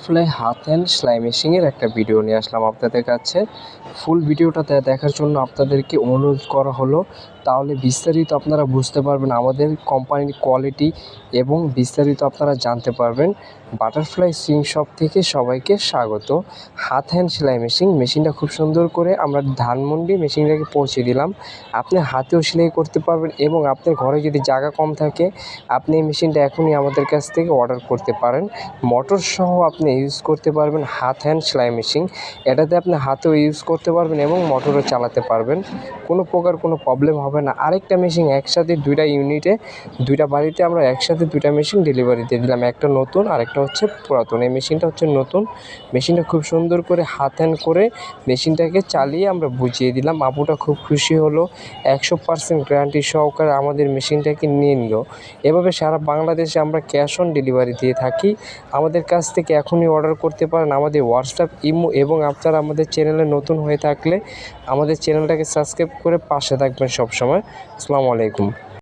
আসলে হাত হ্যান্ড সেলাই মেশিনের একটা ভিডিও নিয়ে আসলাম আপনাদের কাছে। ফুল ভিডিওটা দেখার জন্য আপনাদেরকে অনুরোধ করা হলো। তাহলে বিস্তারিত আপনারা বুঝতে পারবেন আমাদের কোম্পানির কোয়ালিটি এবং বিস্তারিত আপনারা জানতে পারবেন। বাটারফ্লাই সুইং শপ থেকে সবাইকে স্বাগত। হাত হ্যান্ড সেলাই মেশিন মেশিনটা খুব সুন্দর করে আমরা ধানমন্ডি মেশিনটাকে পৌঁছে দিলাম। আপনি হাতেও সেলাই করতে পারবেন এবং আপনার ঘরে যদি জায়গা কম থাকে, আপনি এই মেশিনটা এখনই আমাদের কাছ থেকে অর্ডার করতে পারেন। মোটর সহ আপনি ইউজ করতে পারবেন হাত হ্যান্ড সেলাই মেশিন এটাতে আপনি হাতেও ইউজ করতে পারবেন এবং মোটরও চালাতে পারবেন। কোনো প্রকার কোনো প্রবলেম হবে না। আরেকটা মেশিন একসাথে দুইটা ইউনিটে দুইটা বাড়িতে আমরা একসাথে দুইটা মেশিন ডেলিভারি দিয়ে দিলাম। একটা নতুন, আরেকটা হচ্ছে পুরাতন। এই মেশিনটা হচ্ছে নতুন। মেশিনটা খুব সুন্দর করে হাত হ্যান্ড করে মেশিনটাকে চালিয়ে আমরা বুঝিয়ে দিলাম। আপুটা খুব খুশি হলো। একশো পার্সেন্ট গ্যারান্টি সহকারে আমাদের মেশিনটাকে নিয়ে নিল। এভাবে সারা বাংলাদেশে আমরা ক্যাশ অন ডেলিভারি দিয়ে থাকি। আমাদের কাছ থেকে এখনই অর্ডার করতে পারেন আমাদের হোয়াটসঅ্যাপ ইমো এবং আপনারা আমাদের চ্যানেলে নতুন হয়ে থাকলে আমাদের চ্যানেলটাকে সাবস্ক্রাইব করে পাশে থাকবেন সবসময়। আসসালামু আলাইকুম।